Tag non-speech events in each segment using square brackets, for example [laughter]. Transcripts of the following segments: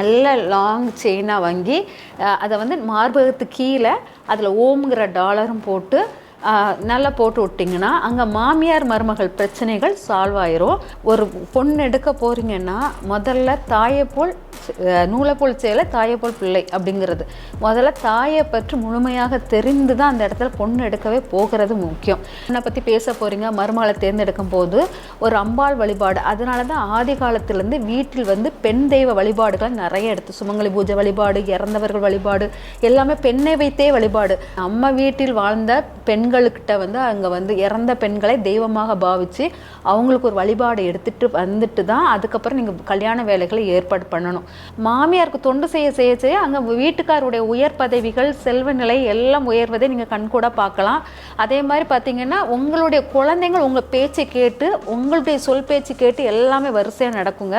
நல்ல லாங் செயினாக வாங்கி அதை வந்து மார்பகத்து கீழே அதில் ஓம்ங்கிற டாலரும் போட்டு நல்லா போட்டு விட்டிங்கன்னா அங்கே மாமியார் மருமகள் பிரச்சனைகள் சால்வ் ஆயிரும். ஒரு பொண்ணு எடுக்க போகிறீங்கன்னா முதல்ல தாயை போல் நூலை போல் செயலை தாயை போல் பிள்ளை அப்படிங்கிறது. முதல்ல தாயை பற்றி முழுமையாக தெரிந்து தான் அந்த இடத்துல பொண்ணு எடுக்கவே போகிறது முக்கியம். என்னை பற்றி பேச போகிறீங்க மருமகளை தேர்ந்தெடுக்கும் போது ஒரு அம்பாள் வழிபாடு. அதனால தான் ஆதி காலத்திலேருந்து வீட்டில் வந்து பெண் தெய்வ வழிபாடுகள் நிறைய எடுத்து சுமங்கலி பூஜை வழிபாடு இறந்தவர்கள் வழிபாடு எல்லாமே பெண்ணை வைத்தே வழிபாடு. நம்ம வீட்டில் வாழ்ந்த பெண் பெண்களுக்கிட்ட வந்து அங்கே வந்து இறந்த பெண்களை தெய்வமாக பாவித்து அவங்களுக்கு ஒரு வழிபாடு எடுத்துட்டு வந்துட்டு தான் அதுக்கப்புறம் நீங்கள் கல்யாண வேலைகளை ஏற்பாடு பண்ணணும். மாமியாருக்கு தொண்டு செய்ய செய்ய செய்ய அங்கே வீட்டுக்காருடைய உயர் பதவிகள் செல்வ நிலை எல்லாம் உயர்வதை நீங்கள் கண்கூட பார்க்கலாம். அதே மாதிரி பார்த்தீங்கன்னா உங்களுடைய குழந்தைங்கள் உங்கள் பேச்சை கேட்டு உங்களுடைய சொல் பேச்சு கேட்டு எல்லாமே வரிசையாக நடக்குங்க.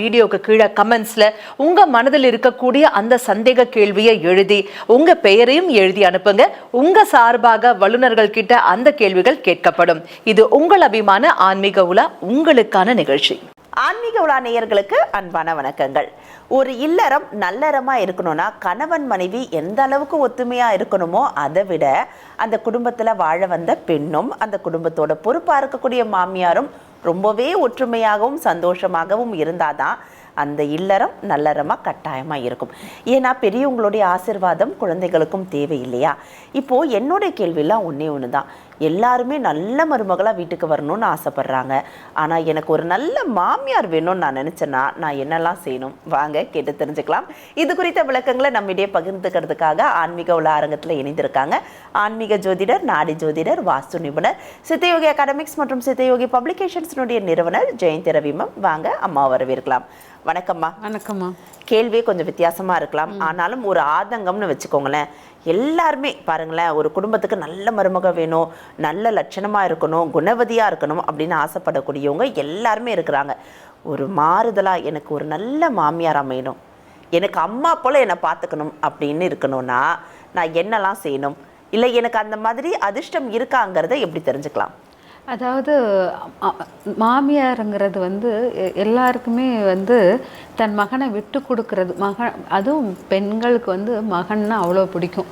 வீடியோக்கு கீழே கமெண்ட்ஸ்ல உங்க மனதில் இருக்கக்கூடிய அந்த சந்தேக கேள்வியை எழுதி உங்க பெயரையும் எழுதி அனுப்புங்க. உங்க சார்பாக வல்லுநர்கள் கிட்ட அந்த கேள்விகள் கேட்கப்படும். இது உங்கள் அபிமான ஆன்மீக உலா உங்களுக்கான நிகழ்ச்சி. ஆன்மீக உலா நேயர்களுக்கு அன்பான வணக்கங்கள். ஒரு இல்லறம் நல்லறமா இருக்கணும்னா கணவன் மனைவி எந்த அளவுக்கு ஒத்துமையா இருக்கணுமோ அதை விட அந்த குடும்பத்துல வாழ வந்த பெண்ணும் அந்த குடும்பத்தோட பொறுப்பா இருக்கக்கூடிய மாமியாரும் ரொம்பவே ஒற்றுமையாகவும் சந்தோஷமாகவும் இருந்தாதான் அந்த இல்லறம் நல்லறமாக கட்டாயமா இருக்கும். ஏன்னா பெரியவங்களுடைய ஆசிர்வாதம் குழந்தைகளுக்கும் தேவை இல்லையா இப்போ என்னுடைய கேள்வியெல்லாம் ஒன்றே ஒன்று தான் எல்லாருமே நல்ல மருமகளாக வீட்டுக்கு வரணும்னு ஆசைப்படுறாங்க. ஆனால் எனக்கு ஒரு நல்ல மாமியார் வேணும்னு நான் நினச்சேன்னா நான் என்னெல்லாம் செய்யணும்? வாங்க கேட்டு தெரிஞ்சுக்கலாம். இது குறித்த விளக்கங்களை நம்மிடையே பகிர்ந்துக்கிறதுக்காக ஆன்மீக உலா அரங்கத்தில் இணைந்திருக்காங்க. ஆன்மீக ஜோதிடர் நாடி ஜோதிடர் வாஸ்து நிபுணர் சித்தயோகி அகாடமிக்ஸ் மற்றும் சித்தயோகி பப்ளிகேஷன்ஸினுடைய நிறுவனர் ஜெயந்தி ரவிமம். வாங்க அம்மா வரவேற்கலாம். வணக்கம்மா. வணக்கம்மா. கேள்வியே கொஞ்சம் வித்தியாசமா இருக்கலாம். ஆனாலும் ஒரு ஆதங்கம்னு வச்சுக்கோங்களேன். எல்லாருமே பாருங்களேன் ஒரு குடும்பத்துக்கு நல்ல மருமக வேணும் நல்ல லட்சணமாக இருக்கணும் குணவதியாக இருக்கணும் அப்படின்னு ஆசைப்படக்கூடியவங்க எல்லாருமே இருக்கிறாங்க. ஒரு மாறுதலாக எனக்கு ஒரு நல்ல மாமியார் அமையணும். எனக்கு அம்மா போல் என்னை பார்த்துக்கணும் அப்படின்னு இருக்கணும்னா நான் என்னெல்லாம் செய்யணும்? இல்லை எனக்கு அந்த மாதிரி அதிர்ஷ்டம் இருக்காங்கிறத எப்படி தெரிஞ்சுக்கலாம்? அதாவது மாமியாருங்கிறது வந்து எ- எல்லாருக்குமே வந்து தன் மகனை விட்டு கொடுக்கறது. மகன் அதுவும் பெண்களுக்கு வந்து மகன்னா அவ்வளோ பிடிக்கும்.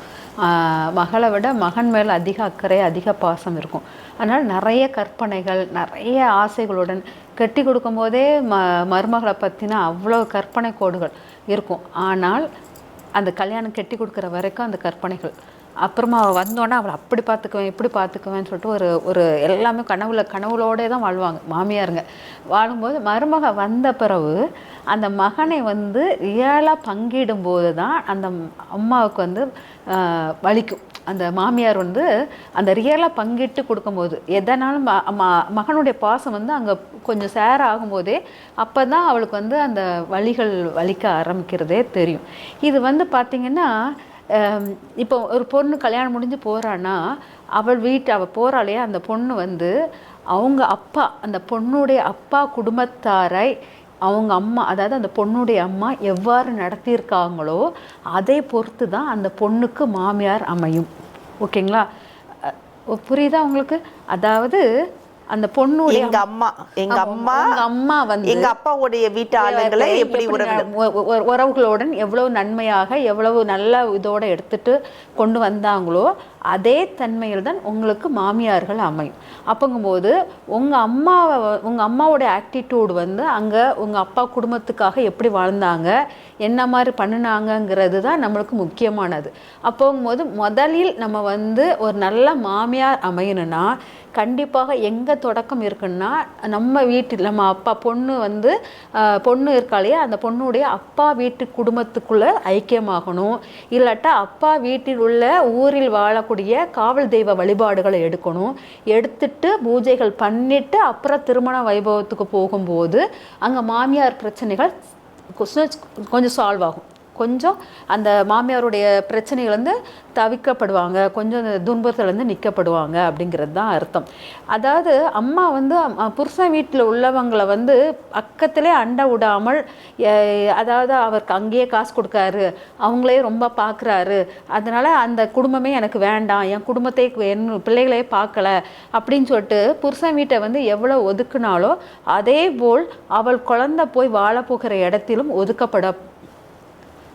மகளை விட மகன் மேலே அதிக அக்கறை அதிக பாசம் இருக்கும். அதனால் நிறைய கற்பனைகள் நிறைய ஆசைகளுடன் கட்டி கொடுக்கும்போதே ம மருமகளை பற்றின அவ்வளோ கற்பனை கோடுகள் இருக்கும். ஆனால் அந்த கல்யாணம் கட்டி கொடுக்குற வரைக்கும் அந்த கற்பனைகள். அப்புறமா அவள் வந்தோன்னே அவளை அப்படி பார்த்துக்குவேன் இப்படி பார்த்துக்குவேன்னு சொல்லிட்டு ஒரு ஒரு எல்லாமே கனவுல கனவுளோடே தான் வாழ்வாங்க மாமியாருங்க. வாழும்போது மருமக வந்த பிறகு அந்த மகனை வந்து ரியலாக பங்கிடும்போது தான் அந்த அம்மாவுக்கு வந்து வலிக்கும். அந்த மாமியார் வந்து அந்த ரியலாக பங்கிட்டு கொடுக்கும்போது எதனாலும் ம- மகனுடைய பாசம் வந்து அங்கே கொஞ்சம் சேர ஆகும்போதே அப்போ தான் அவளுக்கு வந்து அந்த வலிகள் வலிக்க ஆரம்பிக்கிறதே தெரியும். இது வந்து பார்த்திங்கன்னா இப்போ ஒரு பொண்ணு கல்யாணம் முடிஞ்சு போகிறான்னா அவள் வீட்டு அவள் போகிறாளே அந்த பொண்ணு வந்து அவங்க அப்பா அந்த பொண்ணுடைய அப்பா குடும்பத்தாரை அவங்க அம்மா அதாவது அந்த பொண்ணுடைய அம்மா எவ்வாறு நடத்தியிருக்காங்களோ அதை பொறுத்து தான் அந்த பொண்ணுக்கு மாமியார் அமையும். ஓகேங்களா? புரியுதா உங்களுக்கு? அதாவது அந்த பொண்ணுடைய எங்க அம்மா எங்க அம்மா அம்மா வந்து எங்க அப்பாவுடைய வீட்டு ஆளுங்களை எப்படி உறவுகளுடன் எவ்வளவு நன்மையாக எவ்வளவு நல்ல இதோட எடுத்துட்டு கொண்டு வந்தாங்களோ அதே தன்மையில் தான் உங்களுக்கு மாமியார்கள் அமையும். அப்போங்கும்போது உங்க அம்மாவை வ- உங்க அம்மாவோட ஆக்டிடியூட் வந்து அங்க உங்க அப்பா குடும்பத்துக்காக எப்படி வாழ்ந்தாங்க என்ன மாதிரி பண்ணினாங்கங்கிறது தான் நம்மளுக்கு முக்கியமானது. அப்போங்கும்போது முதலில் நம்ம வந்து ஒரு நல்ல மாமியார் அமையணும்னா கண்டிப்பாக எங்கே தொடக்கம் இருக்குன்னா நம்ம வீட்டில் நம்ம அப்பா பொண்ணு வந்து பொண்ணு இருக்காளையே அந்த பொண்ணுடைய அப்பா வீட்டு குடும்பத்துக்குள்ளே ஐக்கியமாகணும். இல்லாட்டா அப்பா வீட்டில் உள்ள ஊரில் வாழக்கூடிய காவல் தெய்வ வழிபாடுகளை எடுக்கணும். எடுத்துட்டு பூஜைகள் பண்ணிட்டு அப்புறம் திருமண வைபவத்துக்கு போகும்போது அங்கே மாமியார் பிரச்சனைகள் கொஞ்சம் சால்வ் ஆகும். கொஞ்சம் அந்த மாமியாருடைய பிரச்சனைகள் வந்து தவிர்க்கப்படுவாங்க கொஞ்சம் துன்பத்துலேருந்து நிற்கப்படுவாங்க அப்படிங்கிறது தான் அர்த்தம். அதாவது அம்மா வந்து புருஷன் வீட்டில் உள்ளவங்களை வந்து பக்கத்திலே அண்டை விடாமல் அதாவது அவருக்கு அங்கேயே காசு கொடுக்காரு அவங்களே ரொம்ப பார்க்குறாரு. அதனால் அந்த குடும்பமே எனக்கு வேண்டாம் என் குடும்பத்தை என் பிள்ளைகளே பார்க்கல அப்படின்னு சொல்லிட்டு புருஷன் வீட்டை வந்து எவ்வளோ ஒதுக்குனாலோ அதே போல் அவள் குழந்தை போய் வாழ போகிற இடத்திலும் ஒதுக்கப்பட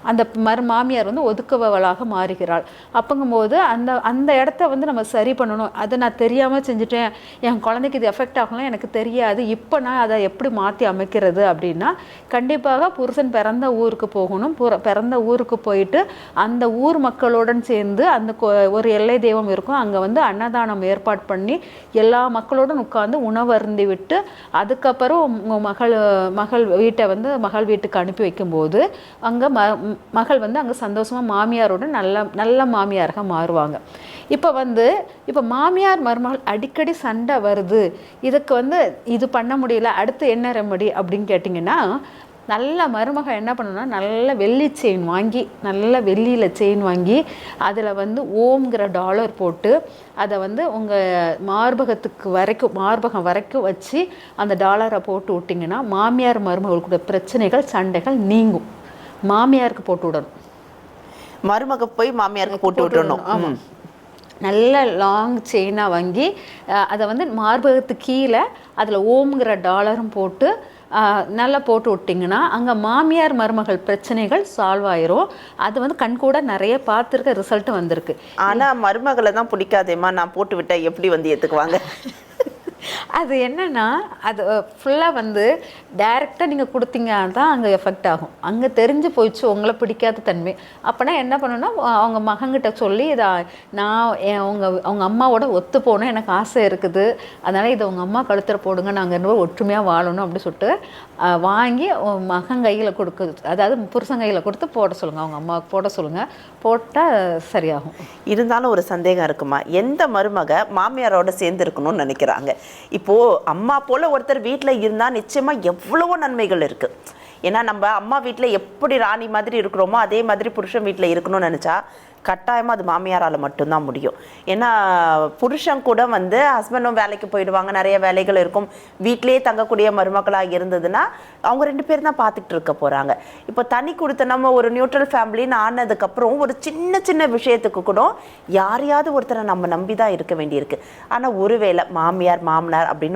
அந்த மறு மாமியார் வந்து ஒதுக்குபவளாக மாறுகிறாள். அப்போங்கும்போது அந்த அந்த இடத்த வந்து நம்ம சரி பண்ணணும். அதை நான் தெரியாமல் செஞ்சுட்டேன். என் குழந்தைக்கு இது எஃபெக்ட் ஆகலாம் எனக்கு தெரியாது. இப்போ நான் அதை எப்படி மாற்றி அமைக்கிறது அப்படின்னா கண்டிப்பாக புருஷன் பிறந்த ஊருக்கு போகணும். புற- பிறந்த ஊருக்கு போயிட்டு அந்த ஊர் மக்களுடன் சேர்ந்து அந்த ஒரு எல்லை தெய்வம் இருக்கும். அங்கே வந்து அன்னதானம் ஏற்பாடு பண்ணி எல்லா மக்களோடும் உட்கார்ந்து உணவு அருந்தி விட்டு அதுக்கப்புறம் உங்கள் மகள் மகள் வீட்டை வந்து மகள் வீட்டுக்கு அனுப்பி வைக்கும்போது அங்கே ம மகள் வந்து அங்கே சந்தோஷமாக மாமியாரோட நல்ல நல்ல மாமியாராக மாறுவாங்க. இப்போ வந்து இப்போ மாமியார் மருமகள் அடிக்கடி சண்டை வருது. இதுக்கு வந்து இது பண்ண முடியல அடுத்து என்ன ரெமடி அப்படின்னு கேட்டிங்கன்னா நல்ல மருமகள் என்ன பண்ணணும்னா நல்ல வெள்ளி செயின் வாங்கி நல்ல வெள்ளியில் செயின் வாங்கி அதில் வந்து ஓம்ங்கிற டாலர் போட்டு அதை வந்து உங்கள் மார்பகத்துக்கு வரைக்கும் மார்பகம் வரைக்கும் வச்சு அந்த டாலரை போட்டு விட்டிங்கன்னா மாமியார் மருமகளுக்குடைய பிரச்சனைகள் சண்டைகள் நீங்கும். மாமியாருக்கு போட்டு விடணும். மருமக போய் மாமியாருக்கு போட்டு விட்டுறணும் ஆமாம் நல்ல லாங் செயினாக வாங்கி அதை வந்து மார்பகத்துக்கு கீழே அதில் ஓம்ங்கிற டாலரும் போட்டு நல்லா போட்டு விட்டிங்கன்னா அங்கே மாமியார் மருமகள் பிரச்சனைகள் சால்வ் ஆயிரும். அது வந்து கண்கூட நிறைய பார்த்துருக்க ரிசல்ட் வந்திருக்கு. ஆனா மருமகளை தான் பிடிக்காதேம்மா நான் போட்டு விட்டேன் எப்படி வந்து ஏத்துக்குவாங்க? [laughs] அது என்னன்னா அது ஃபுல்லாக வந்து டைரெக்டாக நீங்கள் கொடுத்தீங்கன்னா தான் அங்கே எஃபெக்ட் ஆகும். அங்கே தெரிஞ்சு போயிடுச்சு உங்களை பிடிக்காத தன்மை. அப்போனா என்ன பண்ணணும்னா அவங்க மகன்கிட்ட சொல்லி இதை நான் என் அவங்க அவங்க அம்மாவோட ஒத்து போகணும் எனக்கு ஆசை இருக்குது. அதனால் இதை உங்கள் அம்மா கழுத்தில் போடுங்க நாங்கள் ரெண்டு ஒற்றுமையாக வாழணும் அப்படின்னு சொல்லிட்டு வாங்கி மகன் கையில் கொடுக்க அதாவது புருஷன் கையில் கொடுத்து போட சொல்லுங்கள் அவங்க அம்மாவுக்கு போட சொல்லுங்கள் போட்டால் சரியாகும். இருந்தாலும் ஒரு சந்தேகம் இருக்குமா? எந்த மருமக மாமியாரோட சேர்ந்து இருக்கணும்னு நினைக்கிறாங்க? இப்போது அம்மா போல் ஒருத்தர் வீட்டில் இருந்தால் நிச்சயமாக எவ் எவ்வளவோ நன்மைகள் இருக்கு. ஏன்னா நம்ம அம்மா வீட்டில் எப்படி ராணி மாதிரி இருக்கிறோமோ அதே மாதிரி புருஷன் வீட்டில் இருக்கணும்னு நினச்சா கட்டாயமாக அது மாமியாரால் மட்டும்தான் முடியும். ஏன்னா புருஷன் கூட வந்து ஹஸ்பண்டும் வேலைக்கு போயிடுவாங்க நிறைய வேலைகள் இருக்கும். வீட்டிலேயே தங்கக்கூடிய மருமக்களாக இருந்ததுன்னா அவங்க ரெண்டு பேரும் தான் பார்த்துக்கிட்டு இருக்க போகிறாங்க இப்போ தனி கொடுத்த நம்ம ஒரு நியூட்ரல் ஃபேமிலின்னு ஆனதுக்கப்புறம் ஒரு சின்ன சின்ன விஷயத்துக்கு கூட யாரையாவது ஒருத்தரை நம்ம நம்பி தான் இருக்க வேண்டியிருக்கு. ஆனால் ஒருவேளை மாமியார் மாமனார் அப்படின்னு ஒரு